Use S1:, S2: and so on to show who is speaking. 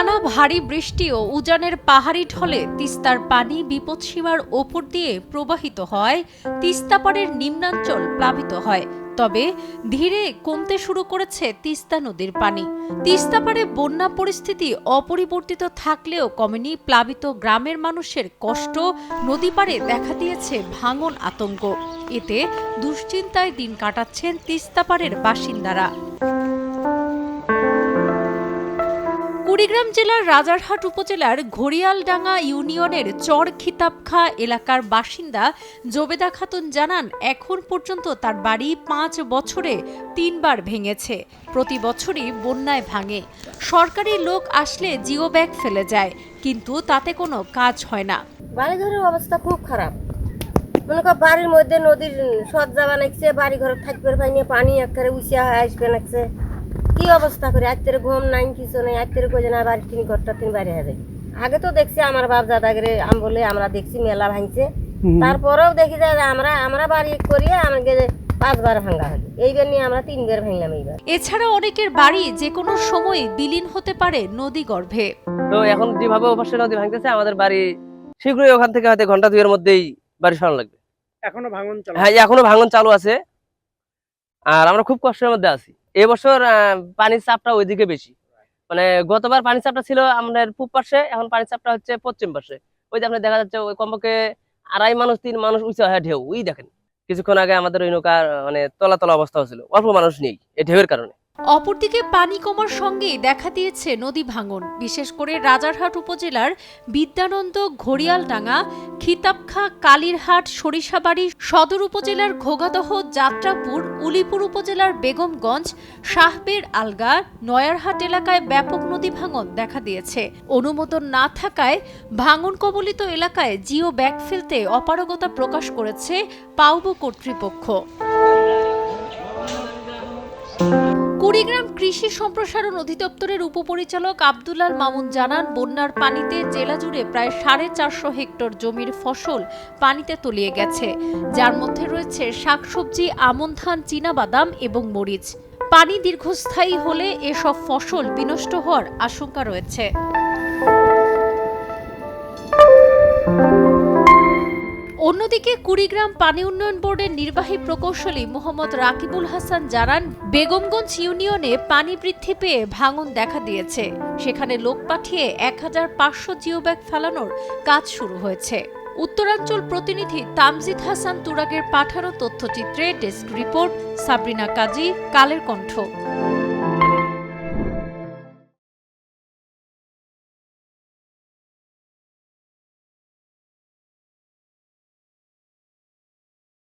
S1: টানা ভারী বৃষ্টি ও উজানের পাহাড়ি ঢলে তিস্তার পানি বিপদসীমার ওপর দিয়ে প্রবাহিত হয়। তিস্তাপাড়ের নিম্নাঞ্চল প্লাবিত হয়। তবে ধীরে কমতে শুরু করেছে তিস্তা নদীর পানি। তিস্তাপাড়ে বন্যা পরিস্থিতি অপরিবর্তিত থাকলেও কমেনি প্লাবিত গ্রামের মানুষের কষ্ট। নদী পাড়ে দেখা দিয়েছে ভাঙন আতঙ্ক। এতে দুশ্চিন্তায় দিন কাটাচ্ছেন তিস্তাপাড়ের বাসিন্দারা। কুড়িগ্রাম জেলার রাজারহাট উপজেলার ঘড়িয়ালডাঙ্গা ইউনিয়নের চর খিতাবখা এলাকার বাসিন্দা জোবেদা খাতুন জানান, এখন পর্যন্ত তার বাড়ি পাঁচ বছরে তিনবার ভেঙেছে। প্রতি বছরই বন্যায় ভাঙে। সরকারি লোক আসলে জিও ব্যাগ ফেলে যায়, কিন্তু তাতে কোনো কাজ হয় না।
S2: বাড়িঘরের অবস্থা খুব খারাপ। মনে কর বাড়ির মধ্যে নদীর সজ্জা বানাইছে বাড়ি ঘর থাকবে পানি একেবারে উচিয়া হয়ে আসবে নাকছে। কি অবস্থা করে? আত্মের ঘুম নাই কিছু নেই আত্মের কই না বাড়ি তিনি ঘরটা তিনি বাড়ি হবে আগে তো দেখছি আমার বাপ দাদাগিরে আম বলে আমরা দেখছি মেলা ভাঙছে। তারপরেও দেখি যে আমরা আমরা বাড়ি করিয়ে আমাকে পাঁচবার ভাঙা হলো। এইবার নিয়ে আমরা তিনবার ভাঙলাম এইবার।
S1: এছাড়া অনেকের বাড়ি যে কোনো সময় বিলীন হতে পারে নদী গর্ভে।
S3: তো এখন যেভাবে ওপাশে নদী ভাঙতেছে আমাদের বাড়ি শীঘ্রই ওখান থেকে হয়তো ঘণ্টা দুইয়ের মধ্যেই বাড়ি সরানো লাগবে।
S4: এখনও ভাঙন চলে
S3: হ্যাঁ এখনও ভাঙন চালু আছে। আর আমরা খুব কষ্টের মধ্যে আছি। এবছর পানির চাপটা ওইদিকে বেশি। মানে গতবার পানির চাপটা ছিল আমাদের পূব পাশে এখন পানির চাপটা হচ্ছে পশ্চিম পাশে ওই যে আপনার দেখা যাচ্ছে, ওই কমপক্ষে আড়াই মানুষ, তিন মানুষ উঁচা হয় ঢেউ, ওই দেখেন। কিছুক্ষণ আগে আমাদের ওই নৌকার মানে তলা তলা অবস্থা হচ্ছিল অল্প মানুষ নেই, এই ঢেউয়ের কারণে।
S1: অপরদিকে পানি কমার সঙ্গেই দেখা দিয়েছে নদী ভাঙন। বিশেষ করে রাজারহাট উপজেলার বিদ্যানন্দ ঘড়িয়ালডাঙ্গা, খিতাবখা, কালীরহাট, সরিষাবাড়ি, সদর উপজেলার ঘোগাদহ, যাত্রাপুর, উলিপুর উপজেলার বেগমগঞ্জ শাহবের আলগা, নয়ারহাট এলাকায় ব্যাপক নদী ভাঙন দেখা দিয়েছে। অনুমোদন না থাকায় ভাঙন কবলিত এলাকায় জিও ব্যাগ ফেলতে অপারগতা প্রকাশ করেছে পাউবো কর্তৃপক্ষ। কুড়িগ্রাম কৃষি সম্প্রসারণ অধিদপ্তরের উপপরিচালক আবদুল্লাল মামুন জানান, বন্যার পানিতে জেলা জুড়ে প্রায় সাড়ে চারশো হেক্টর জমির ফসল পানিতে তলিয়ে গেছে। যার মধ্যে রয়েছে শাকসবজি, আমন ধান, চীনাবাদাম এবং মরিচ। পানি দীর্ঘস্থায়ী হলে এসব ফসল বিনষ্ট হওয়ার আশঙ্কা রয়েছে। অন্যদিকে কুড়িগ্রাম পানি উন্নয়ন বোর্ডের নির্বাহী প্রকৌশলী মোহাম্মদ রাকিবুল হাসান জানান, বেগমগঞ্জ ইউনিয়নে পানি বৃদ্ধি পেয়ে ভাঙন দেখা দিয়েছে। সেখানে লোক পাঠিয়ে এক হাজার পাঁচশো জিওব্যাগ ফেলানোর কাজ শুরু হয়েছে। উত্তরাঞ্চল প্রতিনিধি তামজিদ হাসান তুরাগের পাঠানো তথ্যচিত্রে ডেস্ক রিপোর্ট, সাবরিনা কাজী, কালের কণ্ঠ।